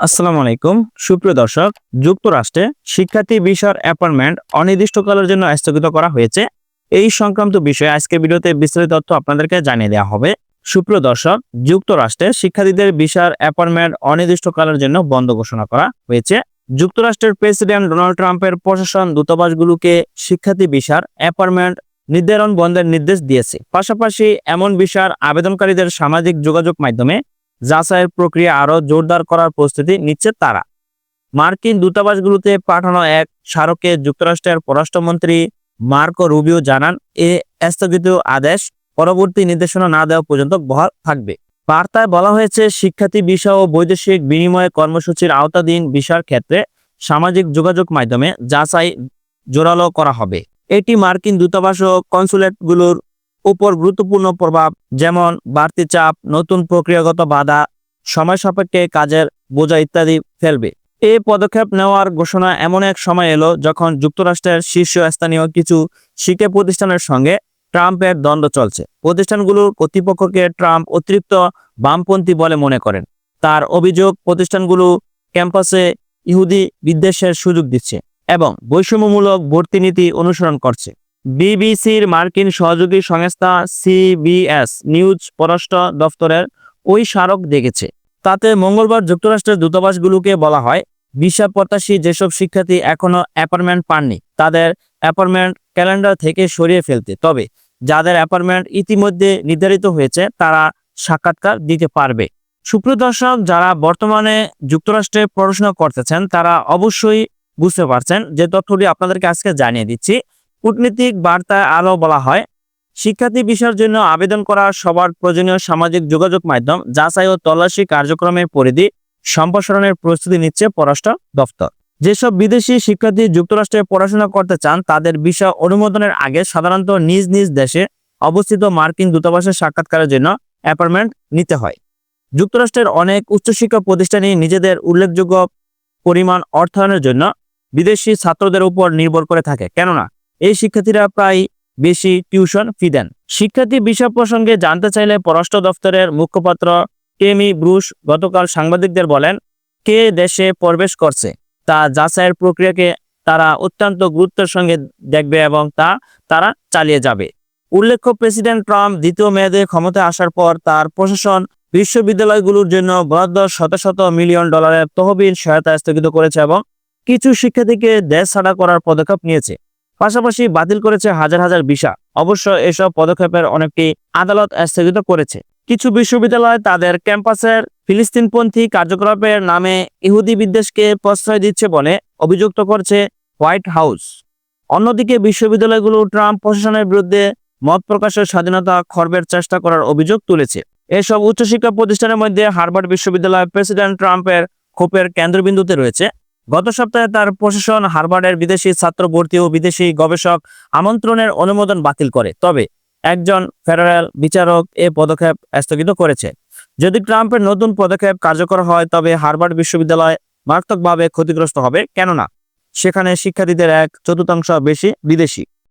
আসসালামু আলাইকুম। সুপ্রিয় দর্শক, যুক্তরাষ্ট্রে শিক্ষার্থী বিষয়ের অ্যাপয়েন্টমেন্ট অনির্দিষ্টকালের জন্য স্থগিত করা হয়েছে। এই সংক্রান্ত বিষয়ে আজকের ভিডিওতে বিস্তারিত তথ্য আপনাদেরকে জানিয়ে দেওয়া হবে। সুপ্রিয় দর্শক, যুক্তরাষ্ট্রে শিক্ষার্থীদের বিষয়ের অ্যাপয়েন্টমেন্ট অনির্দিষ্টকালের জন্য বন্ধ ঘোষণা করা হয়েছে। যুক্তরাষ্ট্রের প্রেসিডেন্ট ডোনাল্ড ট্রাম্পের প্রশাসন দূতাবাসগুলোকে শিক্ষার্থী বিষয়ের অ্যাপয়েন্টমেন্ট নির্ধারণ বন্ধের নির্দেশ দিয়েছে। পাশাপাশি এমন বিষয়ের আবেদনকারীদের সামাজিক যোগাযোগ মাধ্যমে যাচাইয়ের প্রক্রিয়া আরও জোরদার করার প্রস্তুতি নিচ্ছে তারা। মার্কিন দূতাবাসগুলোতে পাঠানো এক স্মারকে যুক্তরাষ্ট্রের পররাষ্ট্রমন্ত্রী মার্কো রুবিও জানান, এ স্থগিত আদেশ পরবর্তী নির্দেশনা না দেওয়া পর্যন্ত বহাল থাকবে। বার্তায় বলা হয়েছে, শিক্ষার্থী বিষয় ও বৈদেশিক বিনিময় কর্মসূচির আওতাধীন বিষয়ের ক্ষেত্রে সামাজিক যোগাযোগ মাধ্যমে যাচাই জোরালো করা হবে। এটি মার্কিন দূতাবাস ও কনসুলেটগুলোর উপর গুরুত্বপূর্ণ প্রভাব, যেমন বাড়তি চাপ, নতুন প্রক্রিয়াগত বাধা, সময় সাপেক্ষে কাজের বোঝা ইত্যাদি ফেলবে। এই পদক্ষেপ নেওয়ার ঘোষণা এমন এক সময় এলো যখন যুক্তরাষ্ট্রের শীর্ষস্থানীয় কিছু শিক্ষা প্রতিষ্ঠানের সঙ্গে ট্রাম্পের দ্বন্দ্ব চলছে। প্রতিষ্ঠানগুলোর কর্তৃপক্ষকে ট্রাম্প অতিরিক্ত বামপন্থী বলে মনে করেন। তার অভিযোগ, প্রতিষ্ঠানগুলো ক্যাম্পাসে ইহুদি বিদ্বেষের সুযোগ দিচ্ছে এবং বৈষম্যমূলক ভর্তি নীতি অনুসরণ করছে। বিবিসির মার্কিন সহযোগী সংস্থা সিবিএস নিউজ পররাষ্ট্র দফতরের ওই স্মারক দেখেছে। তাতে মঙ্গলবার যুক্তরাষ্ট্রের দূতাবাসগুলোকে বলা হয়, ভিসা প্রত্যাশী যেসব শিক্ষার্থী এখনও অ্যাপার্টমেন্ট পাননি, তাদের অ্যাপার্টমেন্ট ক্যালেন্ডার থেকে সরিয়ে ফেলতে। তবে যাদের অ্যাপার্টমেন্ট ইতিমধ্যে নির্ধারিত হয়েছে, তারা সাক্ষাৎকার দিতে পারবে। সুপ্রিয় দর্শক, যারা বর্তমানে যুক্তরাষ্ট্রে পড়াশোনা করতেছেন, তারা অবশ্যই বুঝতে পারছেন। যে তথ্যটি আপনাদেরকে আজকে জানিয়ে দিচ্ছি কূটনীতিক বার্তায় আরও বলা হয়, শিক্ষার্থী বিষয়ের জন্য আবেদন করা সবার প্রয়োজনীয় সামাজিক যোগাযোগ মাধ্যম, যাচাই ও তল্লাশি কার্যক্রমের পরিধি, সম্প্রসারণের প্রস্তুতি নিচ্ছে পররাষ্ট্র দফতর যেসব বিদেশি শিক্ষার্থী যুক্তরাষ্ট্রে পড়াশোনা করতে চান, তাদের বিষয় অনুমোদনের আগে সাধারণত নিজ নিজ দেশে অবস্থিত মার্কিন দূতাবাসের সাক্ষাৎকারের জন্য অ্যাপয়েন্টমেন্ট নিতে হয়। যুক্তরাষ্ট্রের অনেক উচ্চশিক্ষা প্রতিষ্ঠানই নিজেদের উল্লেখযোগ্য পরিমাণ অর্থায়নের জন্য বিদেশি ছাত্রদের উপর নির্ভর করে থাকে। কেননা এই শিক্ষার্থীরা প্রায় বেশি টিউশন ফি দেন। শিক্ষার্থী বিষয় প্রসঙ্গে জানতে চাইলে পররাষ্ট্র দপ্তরের মুখপাত্র কেমি ব্রুশ গতকাল সাংবাদিকদের বলেন, কে দেশে প্রবেশ করছে, তা যাচাইয়ের প্রক্রিয়াকে তারা অত্যন্ত গুরুত্বের সঙ্গে দেখবে এবং তা তারা চালিয়ে যাবে। উল্লেখ্য, প্রেসিডেন্ট ট্রাম্প দ্বিতীয় মেয়াদে ক্ষমতায় আসার পর তার প্রশাসন বিশ্ববিদ্যালয়গুলোর জন্য বরাদ্দ শত শত মিলিয়ন ডলারের তহবিল সহায়তা স্থগিত করেছে এবং কিছু শিক্ষার্থীকে দেশ ছাড়া করার পদক্ষেপ নিয়েছে। পাশাপাশি বাতিল করেছে হাজার হাজার ভিসা। অবশ্য এসব পদক্ষেপের অনেকটি আদালত স্থগিত করেছে। কিছু বিশ্ববিদ্যালয় তাদের ক্যাম্পাসের ফিলিস্তিনপন্থী কার্যকলাপের নামে ইহুদি বিদ্বেষকে প্রশ্রয় দিচ্ছে বলে অভিযুক্ত করছে হোয়াইট হাউস। অন্যদিকে বিশ্ববিদ্যালয়গুলো ট্রাম্প প্রশাসনের বিরুদ্ধে মত প্রকাশের স্বাধীনতা খর্বের চেষ্টা করার অভিযোগ তুলেছে। এসব উচ্চশিক্ষা প্রতিষ্ঠানের মধ্যে হার্ভার্ড বিশ্ববিদ্যালয় প্রেসিডেন্ট ট্রাম্পের ক্ষোভের কেন্দ্রবিন্দুতে রয়েছে। গত সপ্তাহে তার প্রশাসন হার্ভার্ডের বিদেশি ছাত্র ভর্তি ও বিদেশি গবেষক আমন্ত্রণের অনুমোদন বাতিল করে। তবে একজন ফেডারেল বিচারক এ পদক্ষেপ স্থগিত করেছে। যদি ট্রাম্পের নতুন পদক্ষেপ কার্যকর হয়, তবে হার্ভার্ড বিশ্ববিদ্যালয় মারাত্মকভাবে ক্ষতিগ্রস্ত হবে। কেননা, সেখানে শিক্ষার্থীদের এক চতুর্থাংশ বেশি বিদেশি।